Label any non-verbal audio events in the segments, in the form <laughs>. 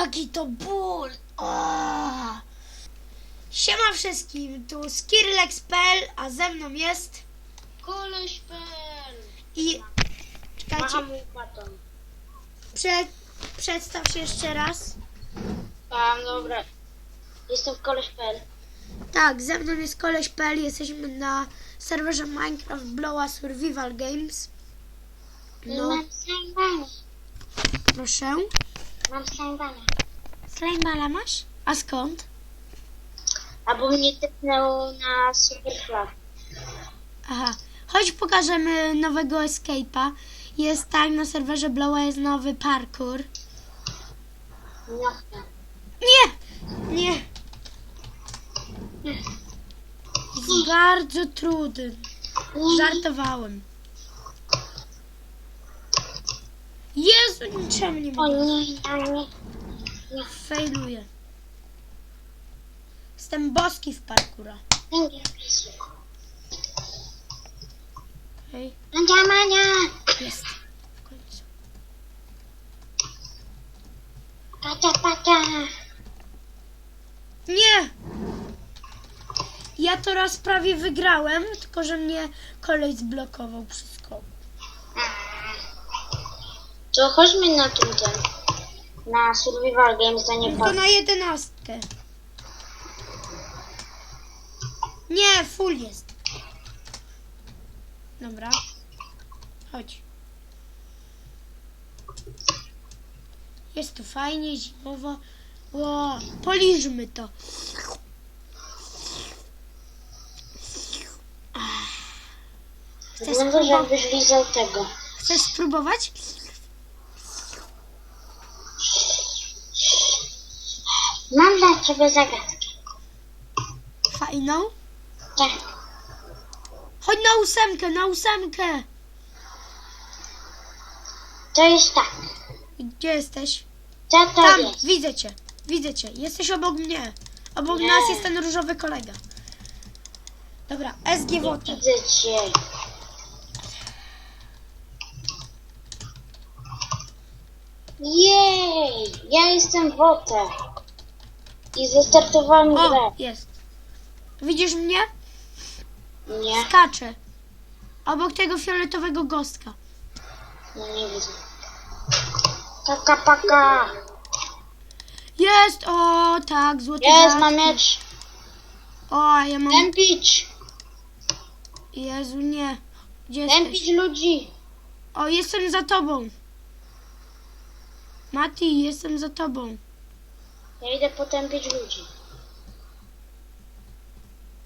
jaki to ból! O! Siema wszystkim, tu Skirlex.pl, a ze mną jest Koleś pel. i... Czekajcie, prze, przedstaw się jeszcze raz. A, dobra. Jestem koleś pel. Tak, ze mną jest koleś.pl, jesteśmy na serwerze Minecraft Blowa Survival Games. No, proszę. Mam slajmana. Slimebala masz? A skąd? Albo mnie typnęło na Superclub. Aha. Chodź pokażemy nowego escape'a. Jest tak, na serwerze Blowa jest nowy parkour. No. Nie! Nie! Jest bardzo trudny. Żartowałem. Jezu, niczemu nie mogę. Failuję. Jestem boski w parkura. Hej, Mania, mania. jest. W końcu. Pacia, pacia. Nie! Ja to raz prawie wygrałem, tylko że mnie kolej zblokował przy skoku. To chodźmy na tym ten. Na Survival Games, to nie pan. na jedenastkę. Nie, full jest. Dobra. Chodź. Jest tu fajnie, zimowo. Ło, poliżmy to. Chcesz Wygląda, że spróbować? jakbyś lizał tego. Chcesz spróbować? Mam dla ciebie zagadkę. Fajną? Tak. Chodź na ósemkę, na ósemkę. To jest tak. Gdzie jesteś? Co to Tam, jest? widzę cię. Widzę cię. Jesteś obok mnie. Obok Nie. nas jest ten różowy kolega. Dobra, SG. Widzę cię. Jej! Ja jestem Wotę. I zastartowałem O, grę. jest. Widzisz mnie? Nie, Skaczę. Obok tego fioletowego gostka. no nie widzę. Paka, paka. Jest! O, tak, złoty Jest, brat. mam miecz. O, ja mam... Tępić. Jezu, nie. Gdzie jesteś? Tępić ludzi. O, jestem za tobą. Mati, jestem za tobą. Ja idę potępić ludzi.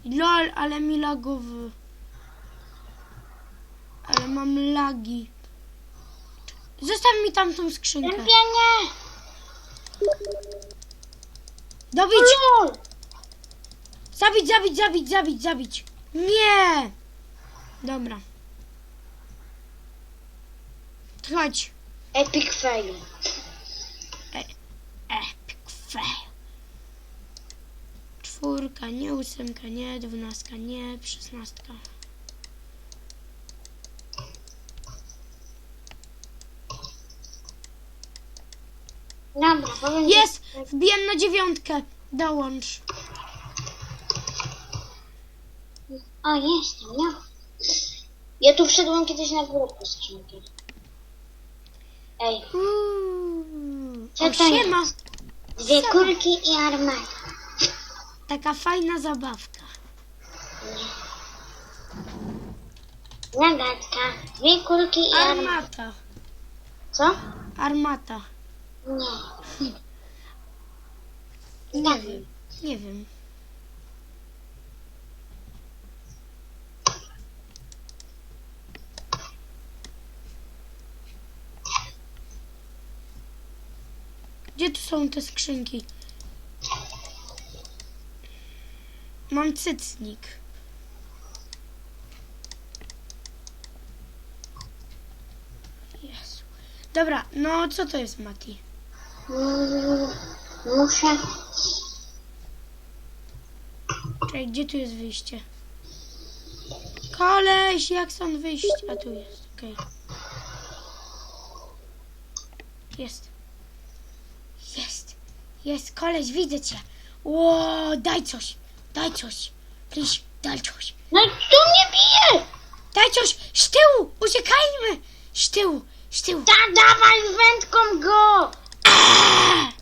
Lol, ale mi lagowy. Ale mam lagi. Zostaw mi tamtą skrzynkę. Tępienie! Dobić! Lol! Zabić, zabić, zabić, zabić, zabić. Nie! Dobra. Chodź. Epic fail. Fail. Czwórka, nie, ósemka, nie, dwunastka, nie, szesnastka. Dobra, powiem Jest! Wbijam na dziewiątkę. Dołącz. O, jestem, no. Ja tu wszedłem kiedyś na górę po skrzynkę. Ej, Uuu. O, siema. Dwie kulki i armata. Taka fajna zabawka. Zagadka. Dwie kulki i armata. Armata. Co? Armata. Nie. Nie wiem. Nie wiem. Gdzie tu są te skrzynki? Mam cycnik. Jezu. Dobra, no co to jest Mati? Mm, muszę. Czekaj, gdzie tu jest wyjście? Koleś, jak stąd wyjść? A tu jest, okej. Jest. Jest. Jest koleś, widzę cię. Ło, daj coś, daj coś. Please, daj coś. No i kto mnie bije? Daj coś, z tyłu, uciekajmy. Z tyłu, z tyłu. Da, dawaj wędką go! Aaa!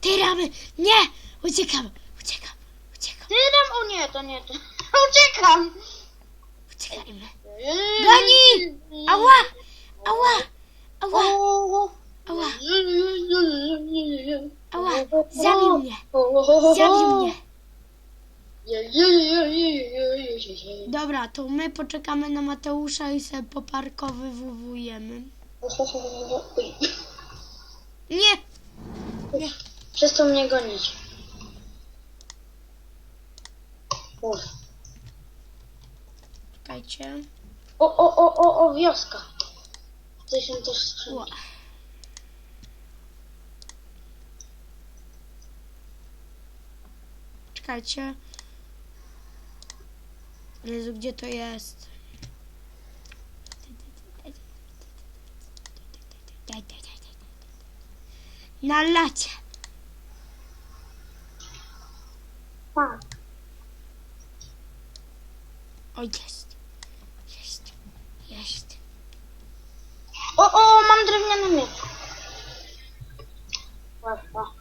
Ty ramy, nie, uciekam, uciekam, uciekam, Tydem, o nie, to nie to. <laughs> Uciekam! uciekajmy. Goni! Ała, ała, ała, ała, ała, zabił mnie, zabił mnie. Dobra, to my poczekamy na Mateusza i sobie poparkowywujemy. Nie, Przestał mnie gonić. Uf. czekajcie. O, o, o, o, o, wioska. Tutaj są też skrzynki. Czekajcie. Jezu, gdzie to jest? Na lacie. Tak. O, jest. Jest. Jest. O, o, mam drewniany miecz. Łatwa.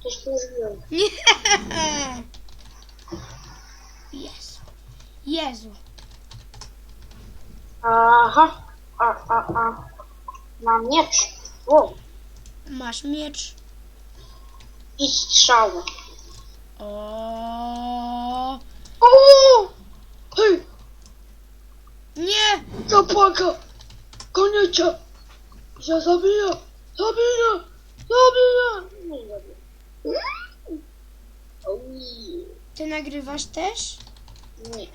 Ktoś tu już wziął. Nie. Jezu. Jezu. Aha. A, a, a. Mam miecz. O. Masz miecz. I strzały. O. O! Hej! Nie. Zapłaka! Koniecia! Ja zabiję! Zabiję! Zabiję! Nie zabiję. Oj, Ty nagrywasz też? Nie.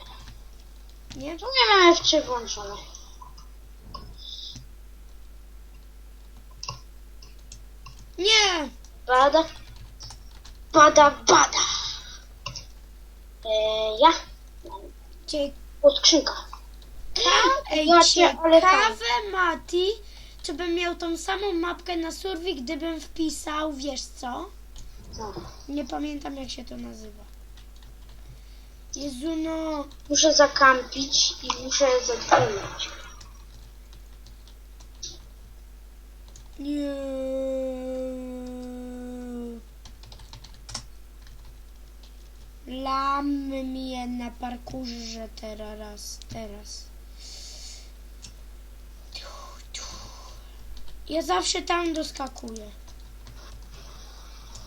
Nie? Tu nie mam F3 włączone. Nie. Bada. Bada, bada. Eee, ja? Ciekawe. O, skrzynka. Ej, ciekawe, Mati, czy bym miał tą samą mapkę na survey, gdybym wpisał, wiesz co? No. Nie pamiętam, jak się to nazywa. Jezu, no. Muszę zakampić i muszę zatknąć. Nie. Lamy mnie na parkurze teraz, teraz. Ja zawsze tam doskakuję.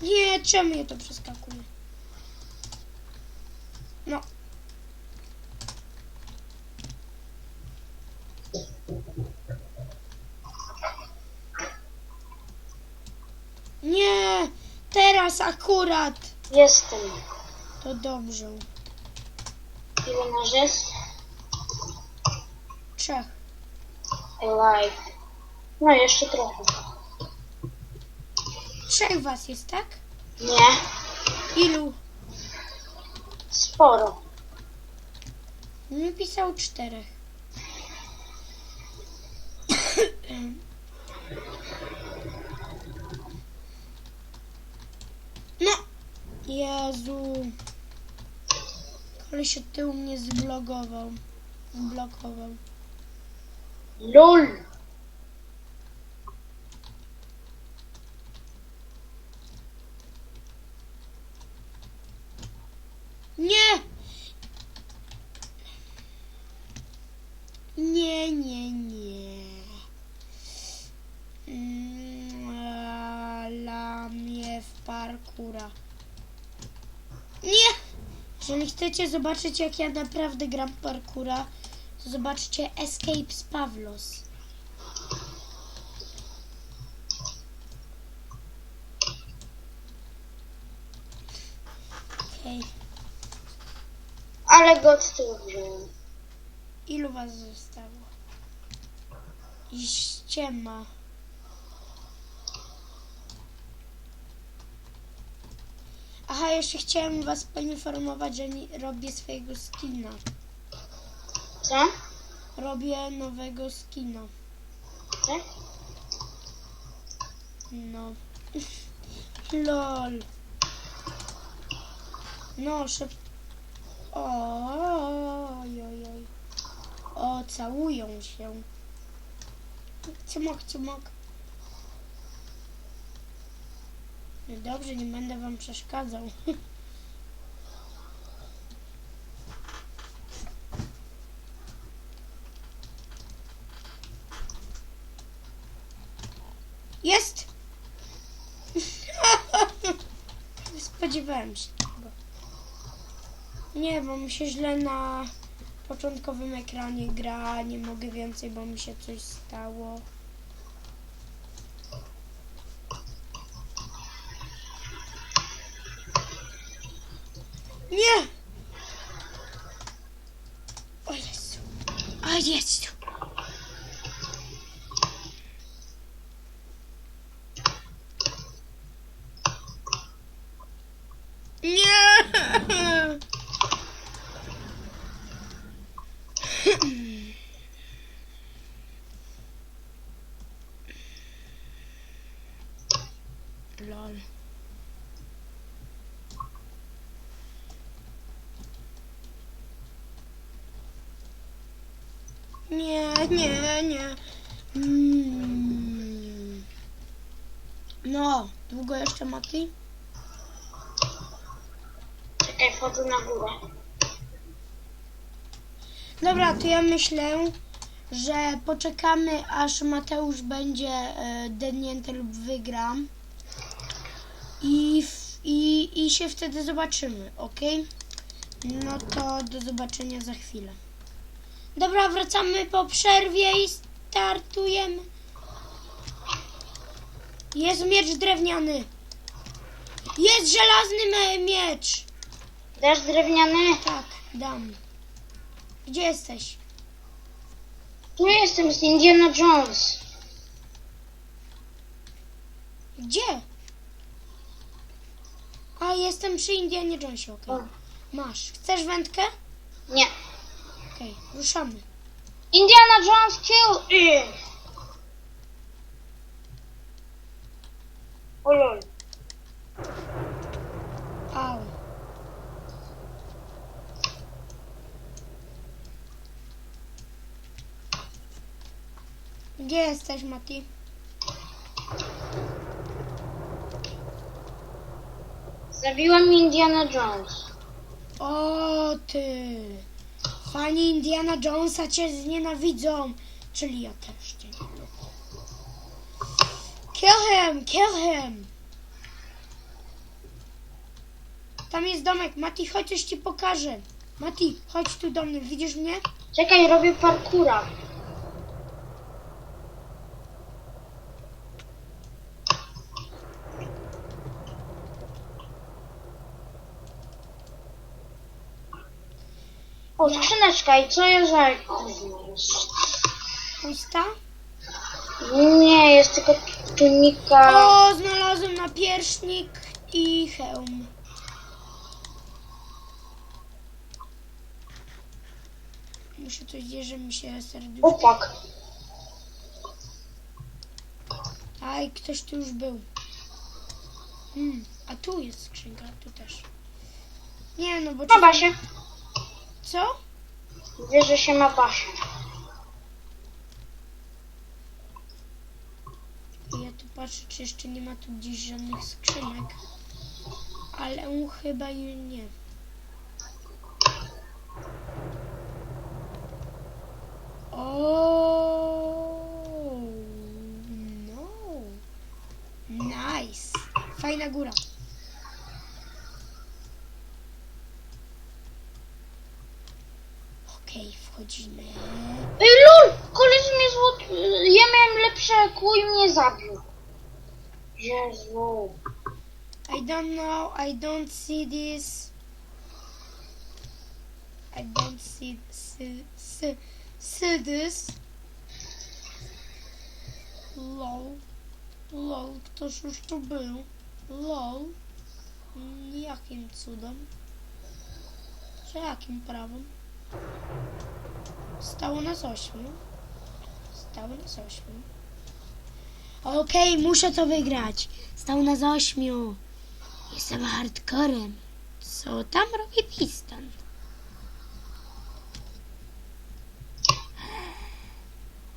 Nie, czemu ja to przeskakuję? No. Nie, teraz akurat. Jestem. To dobrze. Ile jest? Trzech. Alive. No, jeszcze trochę. Trzech was jest, tak? Nie. Ilu? Sporo. Mi pisał czterech. No! Jezu. Koleś od tyłu mnie zblokował. Zblokował. LOL. Nie! Nie, nie, nie. Mm, Lamie w parkura. Nie! Jeżeli chcecie zobaczyć, jak ja naprawdę gram parkura, to zobaczcie Escape z Pawlos. Okej. Ale go wziąłem. Ilu was zostało? I ściema. Aha, jeszcze chciałem was poinformować, że nie, robię swojego skina. Co? Robię nowego skina. Tak? No. Lol. No, szyb... Oj, oj, oj. O, całują się. Ciumok, ciumok. No dobrze, nie będę wam przeszkadzał. <laughs> Jest! <laughs> Spodziewałem się tego. Nie, bo mi się źle na początkowym ekranie gra. Nie mogę więcej, bo mi się coś stało. Nie! O Jezu. O Jezu. Nie! Lol. Nie, nie, nie. Mm. No, długo jeszcze Mati? Czekaj, wchodzę na górę. Dobra, to ja myślę, że poczekamy aż Mateusz będzie e, lub wygra. I, w, i, I się wtedy zobaczymy, ok? No to do zobaczenia za chwilę. Dobra, wracamy po przerwie i startujemy. Jest miecz drewniany. Jest żelazny miecz. Dasz drewniany? Tak, dam. Gdzie jesteś? Tu jestem z Indiana Jones. Gdzie? A, jestem przy Indianie Jonesie, okej. O, Masz. Chcesz wędkę? nie. Okej, ruszamy. Indiana Jones kill! O lol. Au. Gdzie jesteś, Mati? Zabiłem Indiana Jones. O, ty. Fani Indiana Jonesa cię znienawidzą. Czyli ja też cię nie. Kill him, kill him. Tam jest domek. Mati, chodź, ci pokażę. Mati, chodź tu do mnie. Widzisz mnie? Czekaj, robię parkura. O, skrzyneczka i co jest za... Kurwa, jest- Pusta? Nie, jest tylko tunika. O, znalazłem napierśnik i hełm. Muszę coś zjeść, że mi się serduszko... Upak. Aj, ktoś tu już był. Hmm, a tu jest skrzynka, tu też. Nie no, bo... Ma Basię. Co? Wie, że się ma Basię. Ja tu patrzę, czy jeszcze nie ma tu gdzieś żadnych skrzynek. Ale chyba i nie. O, no. Nice. Fajna góra. Okej, wchodzimy. Ej, lol! Koleś mnie złot... Ja miałem lepsze kół i mnie zabił. Jezu. I don't know. I don't see this. I don't see see see, see this. Lol. Lol. Ktoś już tu był. Lol. Jakim cudem? Czy jakim prawem? Stało nas ośmiu. Stało nas ośmiu. Okej, muszę to wygrać. Stał na za ośmiu. Jestem hardcorem. Co tam robi Piston?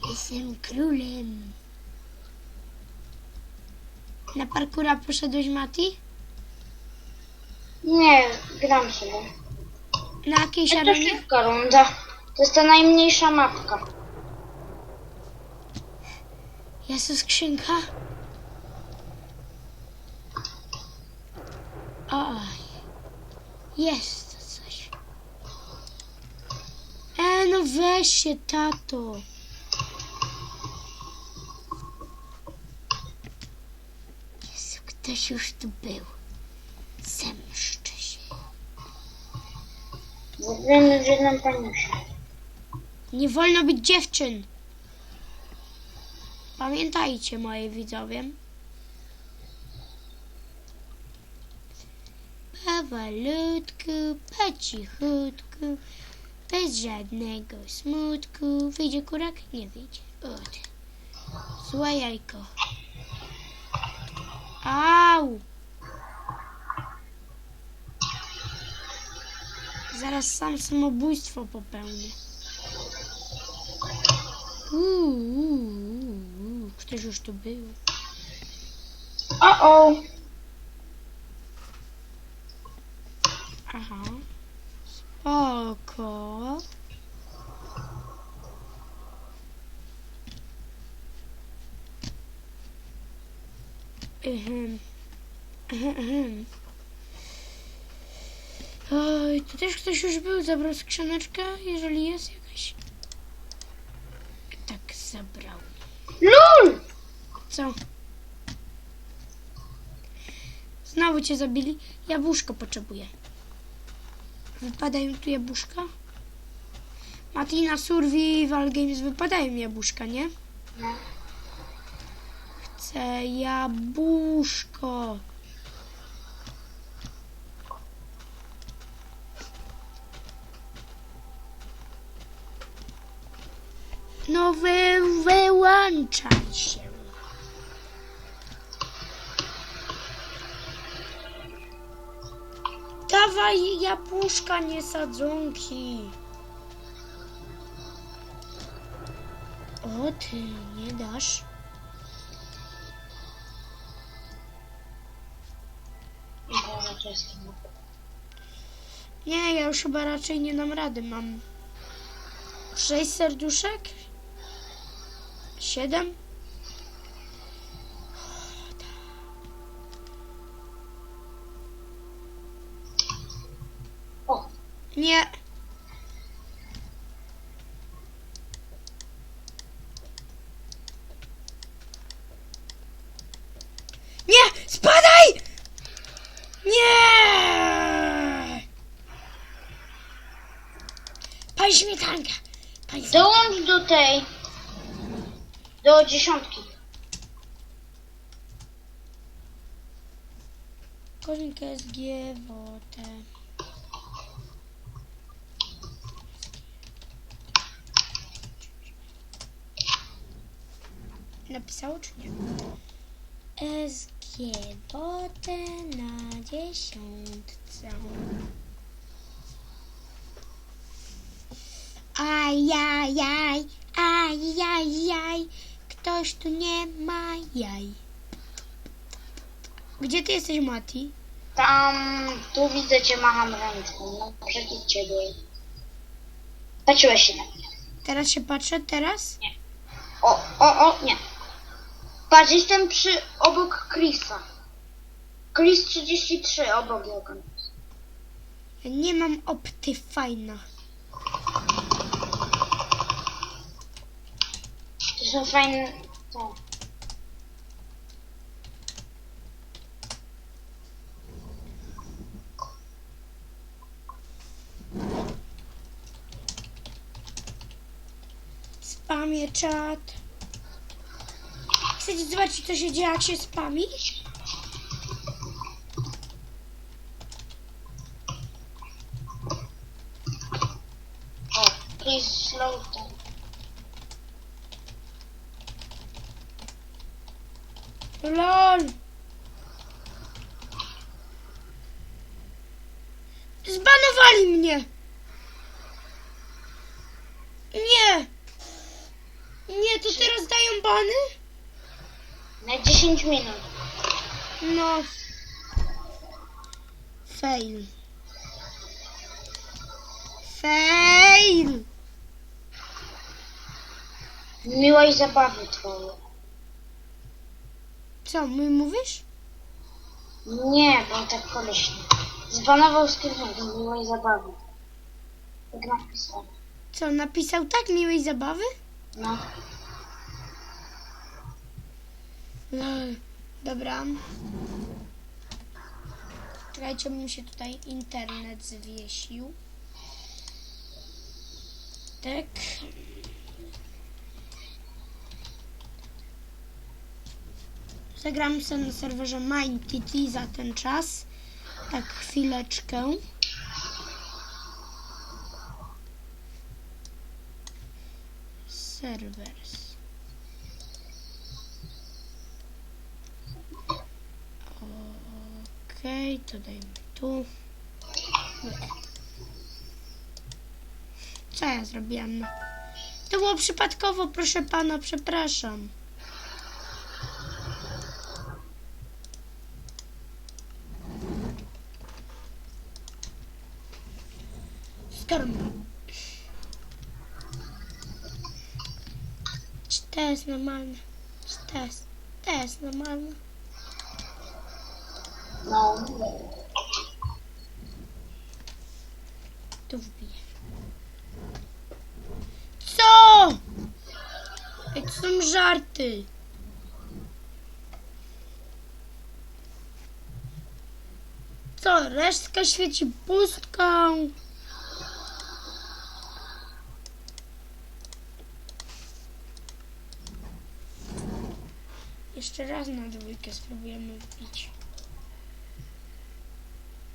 Jestem królem. Na parkura poszedłeś, Mati? Nie, gram sobie. Na jakiejś To arenie? szybka runda. To jest ta najmniejsza mapka. Jest to skrzynka? Oj. Jest to coś. E, no weź się, tato. Jezu, ktoś już tu był. Zemszczę się. Zagramy w jedną paniusię. Nie wolno być dziewczyn. Pamiętajcie, moi widzowie. Powolutku, po cichutku, bez żadnego smutku. Wyjdzie kurak? Nie wyjdzie. Od. Złe jajko. Au! Zaraz sam samobójstwo popełnię. Uuu, ktoś już tu był. O, o. Aha. Spoko. Ehem. Ehem, ehem. Oj, tu też ktoś już był, zabrał skrzyneczkę, jeżeli jest jakaś. Tak, zabrał. LUL! Co? Znowu cię zabili? Jabłuszko potrzebuję. Wypadają tu jabłuszka? Matina Survival Games wypadają jabłuszka, nie? Chcę jabłuszko. No wy, wyłączaj Dawaj jabłuszka, nie sadzonki. O ty, nie dasz? Nie, ja już chyba raczej nie dam rady. Mam sześć serduszek? Siedem? O, Nie. Nie! Spadaj! Nie! Pan śmietanka! Dołącz do tej. Do dziesiątki. Kozinka SG, wotę. Napisało czy nie? SG, wotę na dziesiątce. Ajajaj, ajajaj, ktoś tu nie ma jaj. Gdzie ty jesteś, Mati? Tam, tu widzę cię, macham ręką. No, przecież ciebie. Patrzyłeś się na mnie. Teraz się patrzę, teraz? O, o, o, nie. Patrz, jestem przy, obok Chrisa. Chris 33, obok jego. Nie mam Optifina. To są fajne... To. Spamię czat. Chcecie zobaczyć, co się dzieje, jak się spami? O. LOL! Zbanowali mnie! Nie! Nie, to teraz dają bany? Na 10 minut. No. Fail. Fail! Miłej zabawy twojej. Co, my mówisz? Nie, bo tak koleś zbanował skrzynkę miłej zabawy. Tak napisał. Co, napisał tak miłej zabawy? No. Lol. Dobra. Czekajcie, mi się tutaj internet zwiesił. Tak. Zagram sobie na serwerze MindTT za ten czas. Tak, chwileczkę. Serwers. Okej, to dajmy tu. Co ja zrobiłam? To było przypadkowo, proszę pana, przepraszam. Storm. Czy to jest normalne? Czy to jest, to jest normalne? No. Wbiję. Co? Ej, to są żarty. Co, resztka świeci pustką? Jeszcze raz na dwójkę spróbujemy wbić.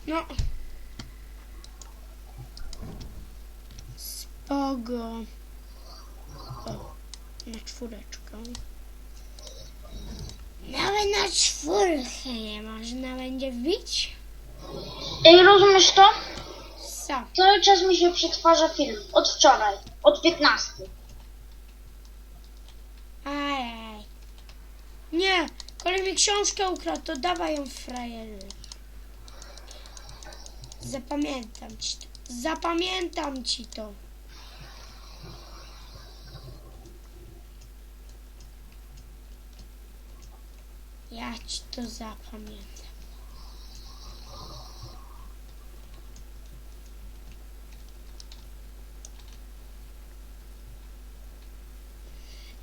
No. Spogo. O, na czwóreczkę. Nawet na czwórkę nie można będzie wbić? Ej, rozumiesz to? Co? Cały czas mi się przetwarza film. Od wczoraj. Od 15. Ajaj. Nie, kolej mi książkę ukradł, to dawaj ją frajery. Zapamiętam ci to. Zapamiętam ci to. Ja ci to zapamiętam.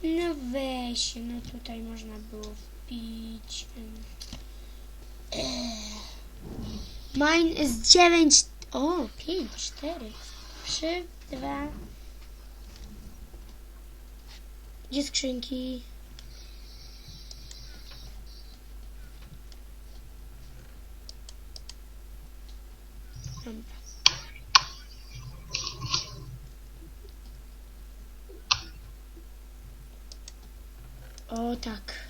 No weź, no tutaj można było wbić. em, eh. Mine jest 9. O, 5, 4, 3, 2. Gdzie skrzynki? O tak.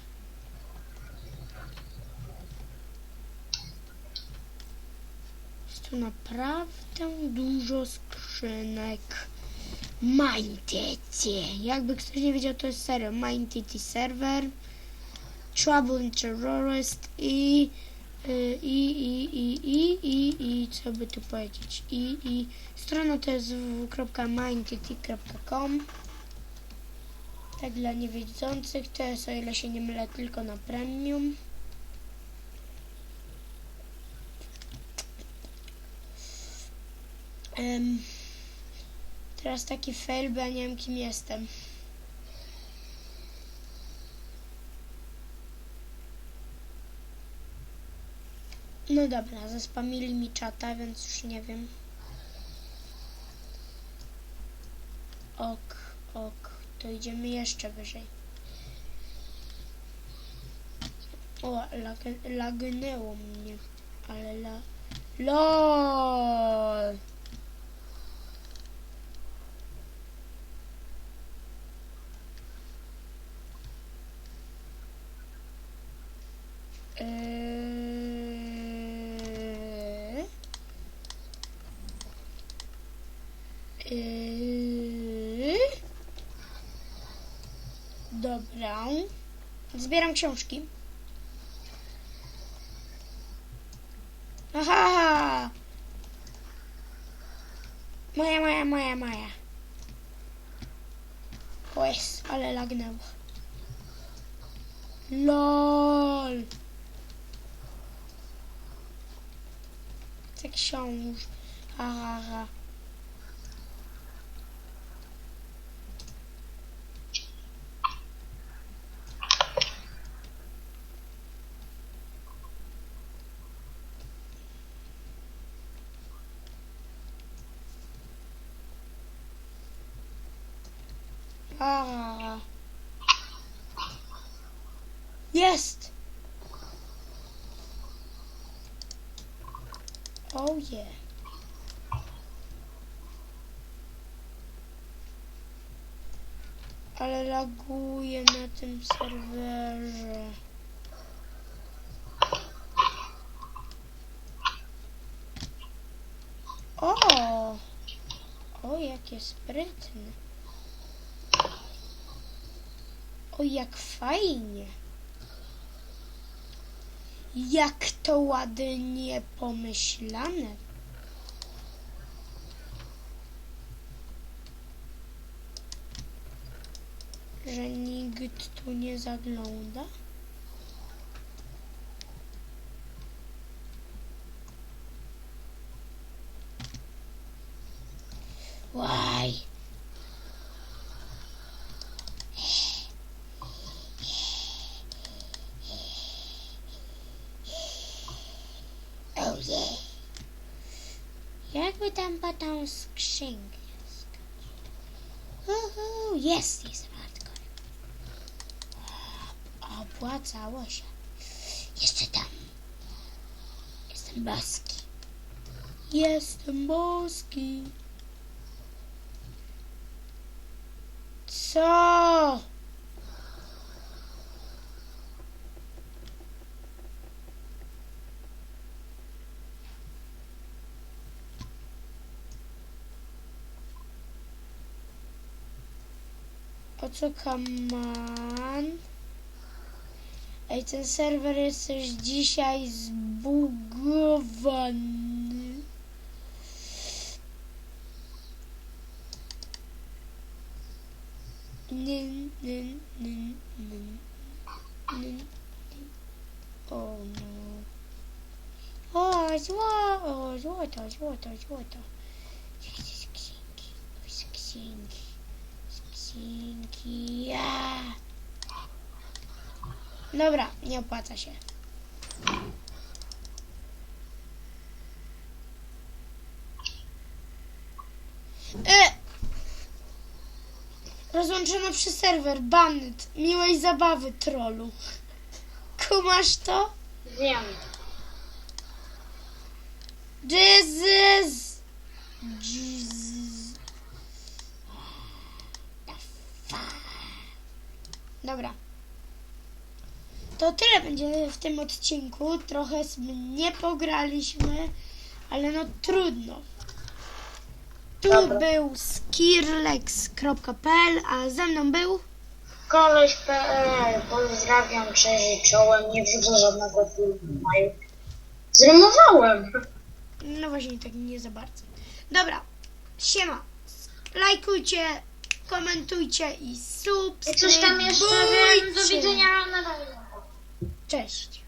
Tu naprawdę dużo skrzynek. MindTT. Jakby ktoś nie wiedział, to jest serio. MindTT serwer. Trouble Terrorist i y, i, i, i, i, i, i, co by tu powiedzieć? I, i, strona to jest www.mindtt.com tak dla niewiedzących, to jest o ile się nie mylę tylko na premium. Em, teraz taki fail, bo ja nie wiem kim jestem. No dobra, zespamili mi czata, więc już nie wiem. Ok, ok, to idziemy jeszcze wyżej. O, lag, lagnęło mnie, ale la... LOL! Dobra. Zbieram książki. Aha! Moja, moja, moja, moja. Jest, ale lagnęło. LOL. Te książ. Aha, aha. A. Jest! Oh yeah. Ale laguje na tym serwerze. O! O, jakie sprytne. O, jak fajnie. Jak to ładnie pomyślane. Że nikt tu nie zagląda. Łaj. Oh yeah. Jakby tam po tą skrzynkę? Uhu, jest, jest hardcore. O, Opłacało się. Jeszcze tam. Jestem boski. Jestem boski. Co? O co kaman? Ej, ten serwer jest też dzisiaj zbugowany. Nyn, nyn, nyn, nyn, nyn. O no. O, zło, o, złoto, złoto, złoto. Skrzynki, skrzynki, skrzynki, ja. Dobra, nie opłaca się. E! Rozłączono przez serwer, banyt, miłej zabawy, trollu. Kumasz to? Wiem. Jesus! Jesus. Dobra. To tyle będzie w tym odcinku. Trochę sobie nie pograliśmy, ale no trudno. Tu Dobra. był skirlex.pl, a ze mną był Koleś.pl Pozdrawiam, cześć, czołem. Nie wrzucę żadnego filmu. Zrymowałem. No właśnie, tak nie za bardzo. Dobra, siema. Lajkujcie, komentujcie i I subskrybujcie. coś tam jeszcze wiem. Do widzenia na razie. Cześć.